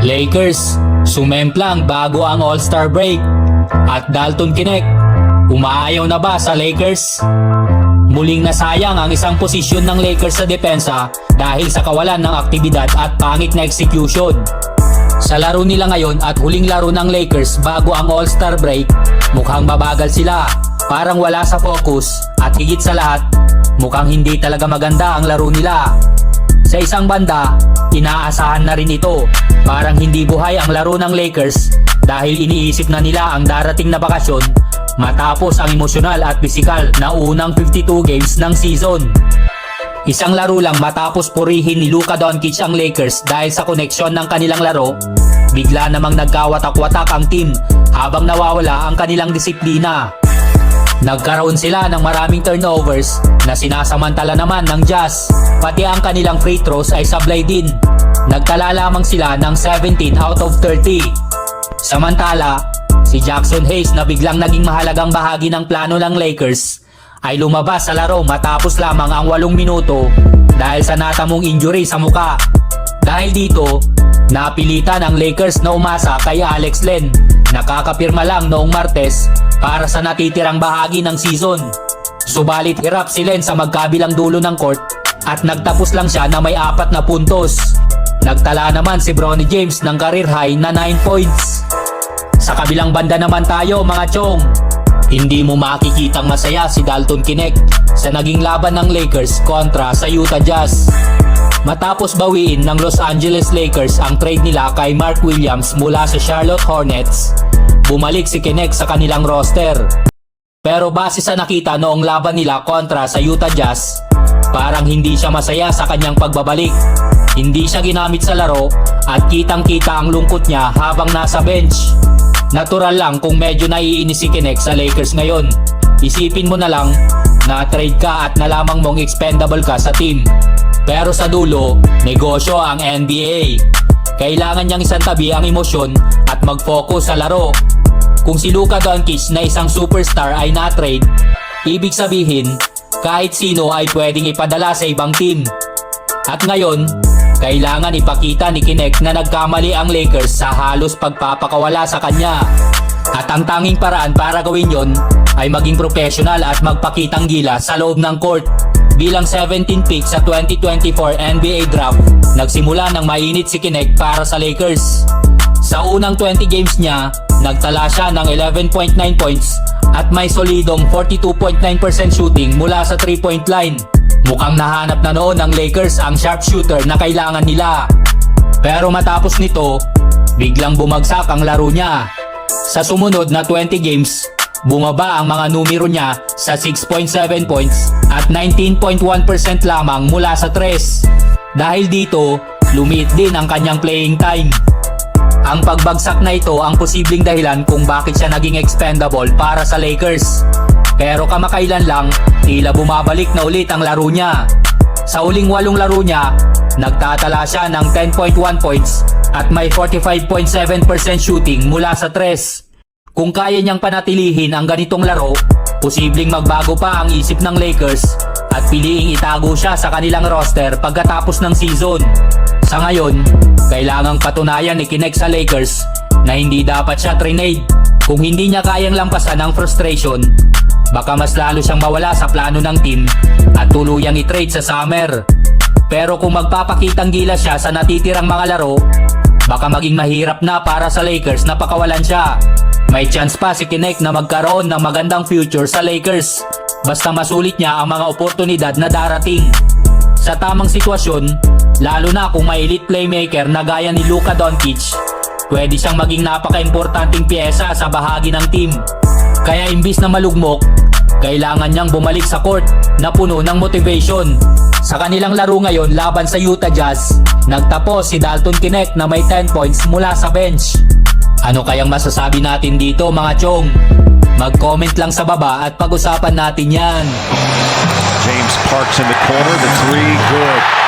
Lakers, sumemplang bago ang All-Star break. At Dalton Kinect, umaayaw na ba sa Lakers? Muling nasayang ang isang posisyon ng Lakers sa depensa dahil sa kawalan ng aktibidad at pangit na execution. Sa laro nila ngayon at huling laro ng Lakers bago ang All-Star break, mukhang mabagal sila, parang wala sa focus at higit sa lahat, mukhang hindi talaga maganda ang laro nila. Sa isang banda, inaasahan na rin ito. Parang hindi buhay ang laro ng Lakers dahil iniisip na nila ang darating na bakasyon matapos ang emosyonal at pisikal na unang 52 games ng season. Isang laro lang matapos purihin ni Luka Doncic ang Lakers dahil sa koneksyon ng kanilang laro, bigla namang nagkawatak-watak ang team habang nawawala ang kanilang disiplina. Nagkaroon sila ng maraming turnovers na sinasamantala naman ng Jazz. Pati ang kanilang free throws ay sablay din. Nagtala lamang sila ng 17 out of 30. Samantala, si Jackson Hayes na biglang naging mahalagang bahagi ng plano ng Lakers ay lumabas sa laro matapos lamang ang 8 minuto dahil sa natamong injury sa muka. Dahil dito, napilitan ang Lakers na umasa kay Alex Len. Nakakapirma lang noong Martes para sa natitirang bahagi ng season. Subalit hirap si Len sa magkabilang dulo ng court at nagtapos lang siya na may apat na puntos. Nagtala naman si Bronny James ng career high na 9 points. Sa kabilang banda naman tayo mga chong. Hindi mo makikitang masaya si Dalton Kinect sa naging laban ng Lakers kontra sa Utah Jazz. Matapos bawiin ng Los Angeles Lakers ang trade nila kay Mark Williams mula sa Charlotte Hornets, bumalik si Kinect sa kanilang roster. Pero base sa nakita noong laban nila kontra sa Utah Jazz, parang hindi siya masaya sa kanyang pagbabalik. Hindi siya ginamit sa laro at kitang-kita ang lungkot niya habang nasa bench. Natural lang kung medyo naiinis si Kinect sa Lakers ngayon. Isipin mo na lang na trade ka at nalamang mong expendable ka sa team. Pero sa dulo, negosyo ang NBA. Kailangan niyang isang tabi ang emosyon at mag-focus sa laro. Kung si Luka Doncic na isang superstar ay na-trade, ibig sabihin, kahit sino ay pwedeng ipadala sa ibang team. At ngayon, kailangan ipakita ni Kinect na nagkamali ang Lakers sa halos pagpapakawala sa kanya. At ang tanging paraan para gawin yon ay maging professional at magpakitang gila sa loob ng court. Bilang 17 pick sa 2024 NBA Draft, nagsimula ng mainit si Kinect para sa Lakers. Sa unang 20 games niya, nagtala siya ng 11.9 points at may solidong 42.9% shooting mula sa 3-point line. Mukhang nahanap na noon ng Lakers ang sharpshooter na kailangan nila. Pero matapos nito, biglang bumagsak ang laro niya. Sa sumunod na 20 games, bumaba ang mga numero niya sa 6.7 points at 19.1% lamang mula sa 3. Dahil dito, lumiit din ang kanyang playing time. Ang pagbagsak na ito ang posibleng dahilan kung bakit siya naging expendable para sa Lakers. Pero kamakailan lang, tila bumabalik na ulit ang laro niya. Sa uling walong laro niya, nagtatala siya ng 10.1 points at may 45.7% shooting mula sa 3. Kung kaya niyang panatilihin ang ganitong laro, posibleng magbago pa ang isip ng Lakers at piliing itago siya sa kanilang roster pagkatapos ng season. Sa ngayon, kailangang patunayan ni Kinect sa Lakers na hindi dapat siya trinade. Kung hindi niya kayang lampasan ang frustration, baka mas lalo siyang mawala sa plano ng team at tuluyang i-trade sa summer. Pero kung magpapakitang gila siya sa natitirang mga laro, baka maging mahirap na para sa Lakers na pakawalan siya. May chance pa si Kinect na magkaroon ng magandang future sa Lakers. Basta masulit niya ang mga oportunidad na darating. Sa tamang sitwasyon, lalo na kung may elite playmaker na gaya ni Luka Doncic, pwede siyang maging napaka-importanting pyesa sa bahagi ng team. Kaya imbis na malugmok, kailangan niyang bumalik sa court na puno ng motivation. Sa kanilang laro ngayon laban sa Utah Jazz, nagtapos si Dalton Kinect na may 10 points mula sa bench. Ano kayang masasabi natin dito mga chong? Mag-comment lang sa baba at pag-usapan natin yan. James Parks in the corner. The three, good.